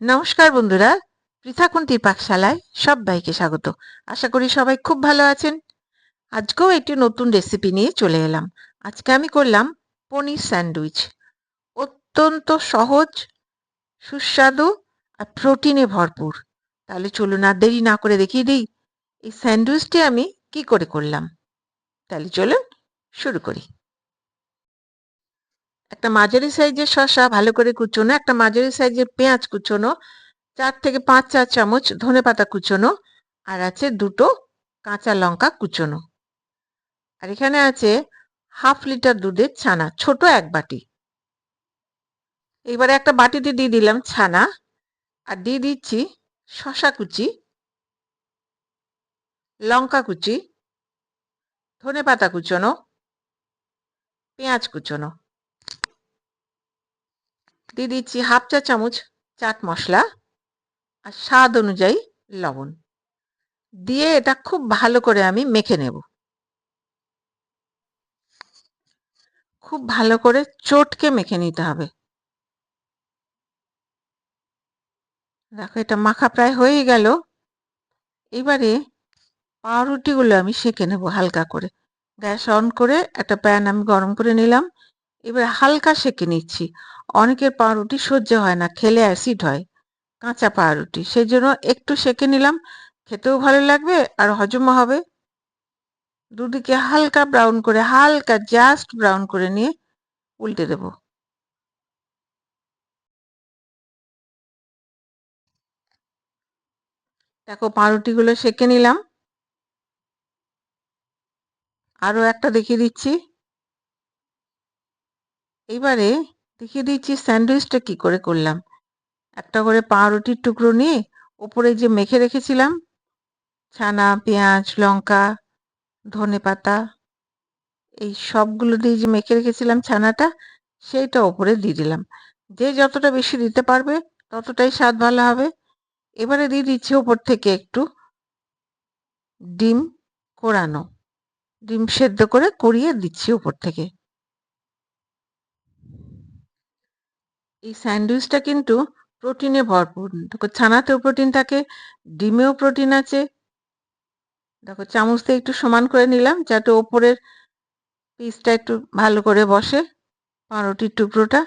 নমস্কার বন্ধুরা পৃথাকুন্তির পাকশালায় সবাইকে স্বাগত। আশা করি সবাই খুব ভালো আছেন। আজকেও একটি নতুন রেসিপি নিয়ে চলে এলাম। আজকে আমি করলাম পনির স্যান্ডউইচ। অত্যন্ত সহজ, সুস্বাদু আর প্রোটিনে ভরপুর। তাহলে চলুন আর দেরি না করে দেখিয়ে দিই, এই স্যান্ডউইচটি আমি কি করে করলাম। তাহলে চলুন শুরু করি। একটা মাঝারি সাইজের শসা ভালো করে কুচোনো, একটা মাঝারি সাইজের পেঁয়াজ কুচোনো, চার থেকে পাঁচ চা চামচ ধনে পাতা কুচোনো, আর আছে দুটো কাঁচা লঙ্কা কুচোনো। আর এখানে আছে হাফ লিটার দুধের ছানা, ছোট এক বাটি। এবারে একটা বাটিতে দিয়ে দিলাম ছানা, আর দিয়ে দিচ্ছি শশা কুচি, লঙ্কা কুচি, ধনে পাতা কুচোনো, পেঁয়াজ কুচোনো। দিয়ে দিচ্ছি হাফ চা চামচ চাট মশলা আর স্বাদ অনুযায়ী লবণ। দিয়ে এটা খুব ভালো করে আমি মেখে নেব। খুব ভালো করে চটকে মেখে নিতে হবে। দেখো এটা মাখা প্রায় হয়ে গেল। এবারে পাউরুটিগুলো আমি সেঁকে নেব হালকা করে। গ্যাস অন করে একটা প্যান আমি গরম করে নিলাম। এবার হালকা সেঁকে নিচ্ছি। অনেকের পাউরুটি সহ্য হয় না, খেলে অ্যাসিড হয়। কাঁচা পাউরুটি সেই জন্য একটু সেঁকে নিলাম। খেতেও ভালো লাগবে আর হজমও হবে। দুদিকে হালকা ব্রাউন করে, হালকা জাস্ট ব্রাউন করে নিয়ে উল্টে দেব। দেখো, পাউরুটিগুলো সেঁকে নিলাম। আরও একটা দেখিয়ে দিচ্ছি। এবারে দেখিয়ে দিচ্ছি স্যান্ডউইচটা কি করে করলাম। একটা করে পাউরুটির টুকরো নিয়ে ওপরে যে মেখে রেখেছিলাম, ছানা, পেঁয়াজ, লঙ্কা, ধনে পাতা, এই সবগুলো দিয়ে যে মেখে রেখেছিলাম ছানাটা, সেইটা ওপরে দিয়ে দিলাম। যে যতটা বেশি দিতে পারবে, ততটাই স্বাদ ভালো হবে। এবারে দিয়ে দিচ্ছি ওপর থেকে একটু ডিম কোরানো। ডিম সেদ্ধ করে করিয়ে দিচ্ছি ওপর থেকে। এই স্যান্ডউইচটা কিন্তু প্রোটিনে ভরপুর। দেখো ছানাতেও প্রোটিন থাকে, ডিমেও প্রোটিন আছে। দেখো চামচ দিয়ে একটু সমান করে নিলাম যাতে ওপরের পিসটা একটু ভালো করে বসে, পাউরুটির টুকরোটা।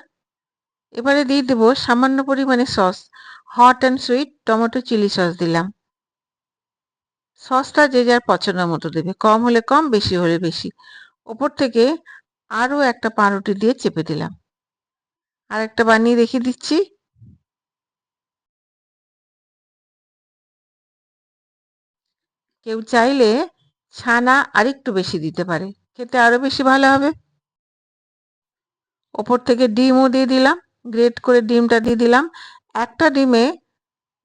এবারে দিয়ে দেবো সামান্য পরিমাণে sauce, hot and sweet tomato chili sauce দিলাম। সসটা যে যার পছন্দ মতো দেবে, কম হলে কম, বেশি হলে বেশি। ওপর থেকে আরও একটা পাউরুটি দিয়ে চেপে দিলাম। আর একটা বানিয়ে রেখে দিচ্ছি। কেউ চাইলে ছানা আরেকটু বেশি দিতে পারে, খেতে আরও বেশি ভালো হবে। ওপর থেকে ডিমও দিয়ে দিলাম, গ্রেট করে ডিমটা দিয়ে দিলাম। একটা ডিমে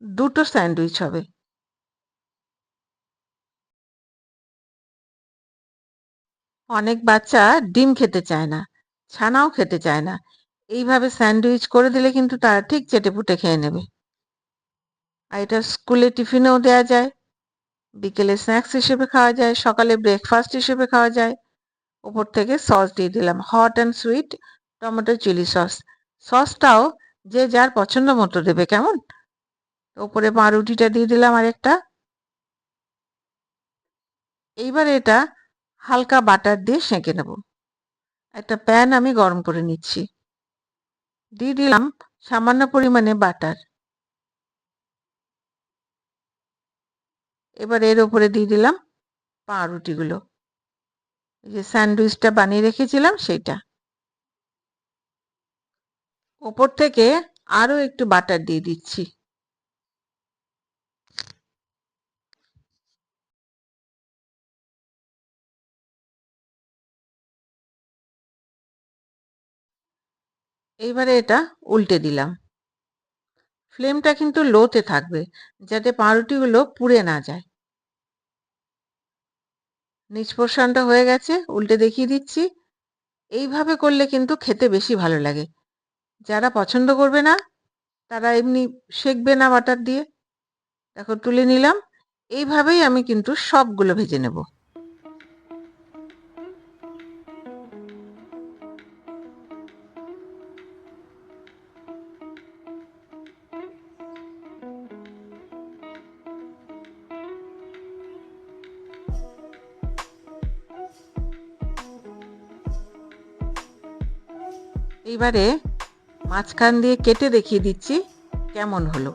দুটো স্যান্ডউইচ হবে। অনেক বাচ্চা ডিম খেতে চায় না, ছানাও খেতে চায় না। এইভাবে স্যান্ডউইচ করে দিলে কিন্তু তারা ঠিক চেটে পুটে খেয়ে নেবে। আর এটা স্কুলে টিফিনেও দেওয়া যায়, বিকেলে স্ন্যাক্স হিসেবে খাওয়া যায়, সকালে ব্রেকফাস্ট হিসেবে খাওয়া যায়। উপর থেকে সস দিয়ে দিলাম, hot and sweet tomato chili sauce. সসটাও যে যার পছন্দ মতো দেবে, কেমন? উপরে পাউরুটিটা দিয়ে দিলাম আরেকটা। এইবার এটা হালকা বাটার দিয়ে সেঁকে নেব। একটা প্যান আমি গরম করে নিচ্ছি। দিয়ে দিলাম সামান্য পরিমাণে বাটার। এবার এর উপরে দিয়ে দিলাম পাউরুটিগুলো। যে স্যান্ডউইচটা বানিয়ে রেখেছিলাম সেইটা। ওপর থেকে আরও একটু বাটার দিয়ে দিচ্ছি। এইবারে এটা উল্টে দিলাম। ফ্লেমটা কিন্তু লোতে থাকবে, যাতে পাউরুটিগুলো পুড়ে না যায়। নিচ পোর্শনটা হয়ে গেছে, উল্টে দেখিয়ে দিচ্ছি। এইভাবে করলে কিন্তু খেতে বেশি ভালো লাগে। যারা পছন্দ করবে না, তারা এমনি শেখবে না বাটার দিয়ে। দেখো, তুলে নিলাম। এইভাবেই আমি কিন্তু সবগুলো ভেজে নেব। এইবারে মাঝখান দিয়ে কেটে দেখিয়ে দিচ্ছি কেমন হলো।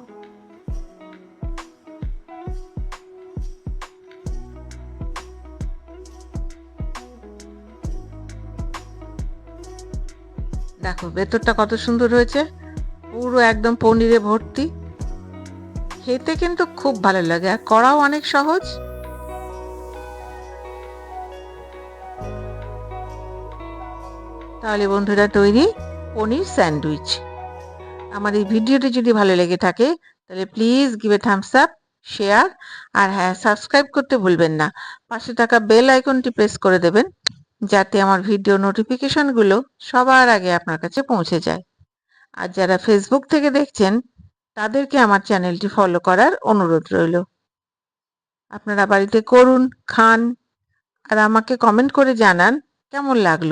দেখো, ভেতরটা কত সুন্দর হয়েছে। পুরো একদম পনিরে ভর্তি। খেতে কিন্তু খুব ভালো লাগে। আর করাও অনেক সহজ। তাহলে বন্ধুরা, তৈরি পনির স্যান্ডউইচ। আমার এই ভিডিওটি যদি ভালো লেগে থাকে, তাহলে please give a thumbs up, share, আর হ্যাঁ সাবস্ক্রাইব করতে ভুলবেন না। পাশে থাকা বেল আইকনটি প্রেস করে দেবেন, যাতে আমার ভিডিও নোটিফিকেশনগুলো সবার আগে আপনার কাছে পৌঁছে যায়। আর যারা ফেসবুক থেকে দেখছেন, তাদেরকে আমার চ্যানেলটি ফলো করার অনুরোধ রইল। আপনারা বাড়িতে করুন, খান, আর আমাকে কমেন্ট করে জানান কেমন লাগল।